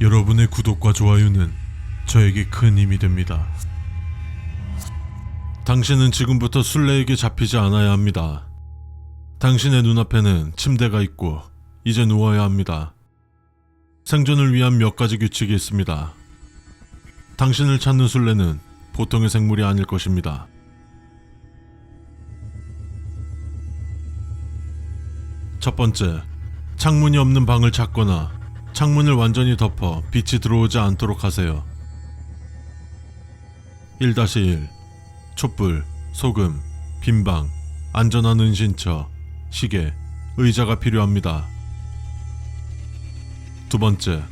여러분의 구독과 좋아요는 저에게 큰 힘이 됩니다. 당신은 지금부터 술래에게 잡히지 않아야 합니다. 당신의 눈앞에는 침대가 있고 이제 누워야 합니다. 생존을 위한 몇 가지 규칙이 있습니다. 당신을 찾는 술래는 보통의 생물이 아닐 것입니다. 첫 번째, 창문이 없는 방을 찾거나 창문을 완전히 덮어 빛이 들어오지 않도록 하세요. 1-1 촛불, 소금, 빈방, 안전한 은신처, 시계, 의자가 필요합니다. 두 번째,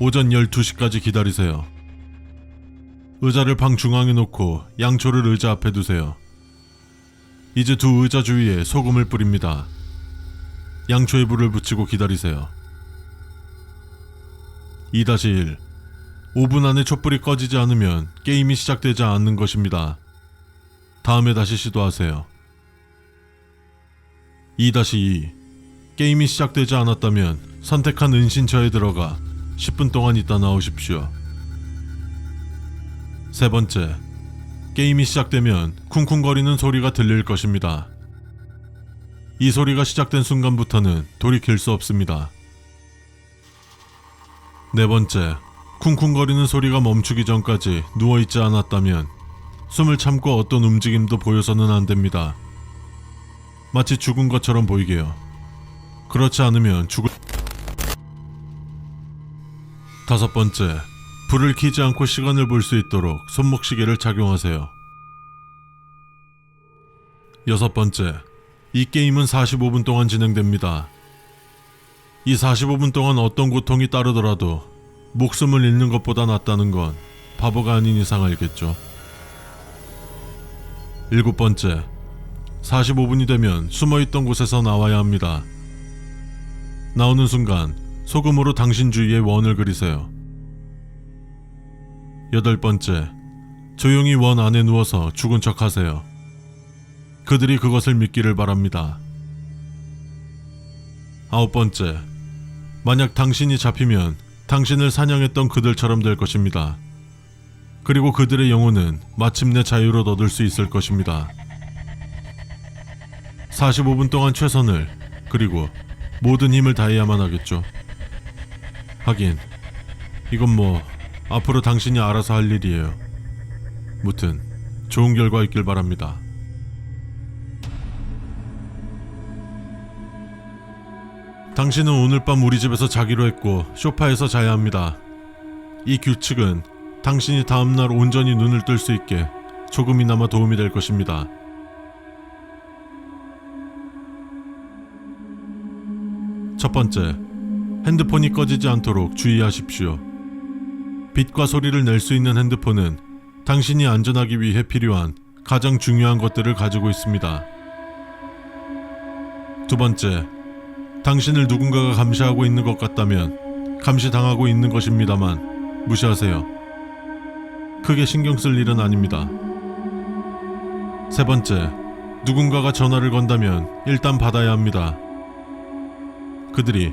오전 12시까지 기다리세요. 의자를 방 중앙에 놓고 양초를 의자 앞에 두세요. 이제 두 의자 주위에 소금을 뿌립니다. 양초에 불을 붙이고 기다리세요. 2-1 5분 안에 촛불이 꺼지지 않으면 게임이 시작되지 않는 것입니다. 다음에 다시 시도하세요. 2-2 게임이 시작되지 않았다면 선택한 은신처에 들어가 10분 동안 있다 나오십시오. 세 번째, 게임이 시작되면 쿵쿵거리는 소리가 들릴 것입니다. 이 소리가 시작된 순간부터는 돌이킬 수 없습니다. 네 번째, 쿵쿵거리는 소리가 멈추기 전까지 누워있지 않았다면 숨을 참고 어떤 움직임도 보여서는 안 됩니다. 마치 죽은 것처럼 보이게요. 그렇지 않으면 죽을... 다섯 번째, 불을 켜지 않고 시간을 볼 수 있도록 손목시계를 착용하세요. 여섯 번째, 이 게임은 45분 동안 진행됩니다. 이 45분 동안 어떤 고통이 따르더라도 목숨을 잃는 것보다 낫다는 건 바보가 아닌 이상 알겠죠. 일곱 번째, 45분이 되면 숨어있던 곳에서 나와야 합니다. 나오는 순간 소금으로 당신 주위에 원을 그리세요. 여덟 번째, 조용히 원 안에 누워서 죽은 척 하세요. 그들이 그것을 믿기를 바랍니다. 아홉 번째, 만약 당신이 잡히면 당신을 사냥했던 그들처럼 될 것입니다. 그리고 그들의 영혼은 마침내 자유로 얻을 수 있을 것입니다. 45분 동안 최선을 그리고 모든 힘을 다해야만 하겠죠. 하긴 이건 뭐 앞으로 당신이 알아서 할 일이에요. 무튼 좋은 결과 있길 바랍니다. 당신은 오늘 밤 우리 집에서 자기로 했고 소파에서 자야 합니다. 이 규칙은 당신이 다음날 온전히 눈을 뜰 수 있게 조금이나마 도움이 될 것입니다. 첫 번째, 핸드폰이 꺼지지 않도록 주의하십시오. 빛과 소리를 낼 수 있는 핸드폰은 당신이 안전하기 위해 필요한 가장 중요한 것들을 가지고 있습니다. 두 번째, 당신을 누군가가 감시하고 있는 것 같다면 감시당하고 있는 것입니다만 무시하세요. 크게 신경 쓸 일은 아닙니다. 세 번째, 누군가가 전화를 건다면 일단 받아야 합니다. 그들이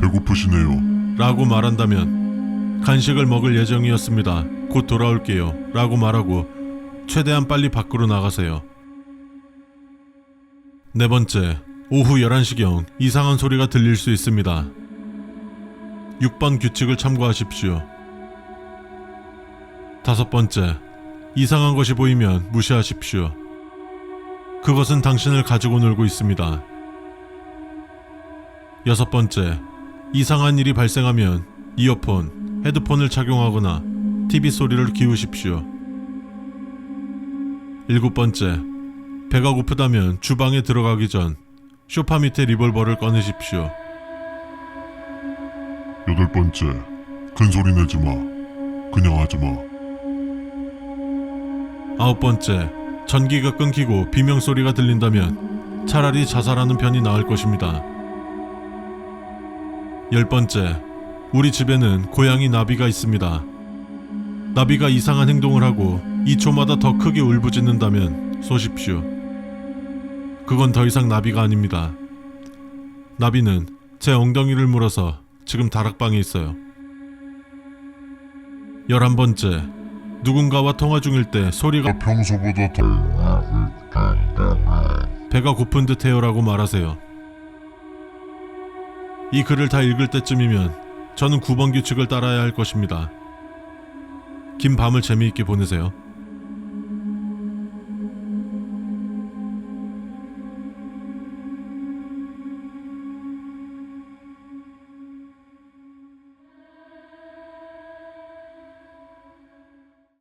배고프시네요. 라고 말한다면 간식을 먹을 예정이었습니다. 곧 돌아올게요. 라고 말하고 최대한 빨리 밖으로 나가세요. 네 번째, 오후 11시경 이상한 소리가 들릴 수 있습니다. 6번 규칙을 참고하십시오. 다섯 번째, 이상한 것이 보이면 무시하십시오. 그것은 당신을 가지고 놀고 있습니다. 여섯 번째, 이상한 일이 발생하면 이어폰, 헤드폰을 착용하거나 TV 소리를 키우십시오. 일곱 번째, 배가 고프다면 주방에 들어가기 전 쇼파 밑에 리볼버를 꺼내십시오. 여덟 번째, 큰 소리 내지 마. 그냥 하지 마. 아홉 번째, 전기가 끊기고 비명 소리가 들린다면 차라리 자살하는 편이 나을 것입니다. 열 번째, 우리 집에는 고양이 나비가 있습니다. 나비가 이상한 행동을 하고 2초마다 더 크게 울부짖는다면 쏘십시오. 그건 더 이상 나비가 아닙니다. 나비는 제 엉덩이를 물어서 지금 다락방에 있어요. 11번째. 누군가와 통화 중일 때 소리가 평소보다 더 배가 고픈 듯해요라고 말하세요. 이 글을 다 읽을 때쯤이면 저는 9번 규칙을 따라야 할 것입니다. 긴 밤을 재미있게 보내세요.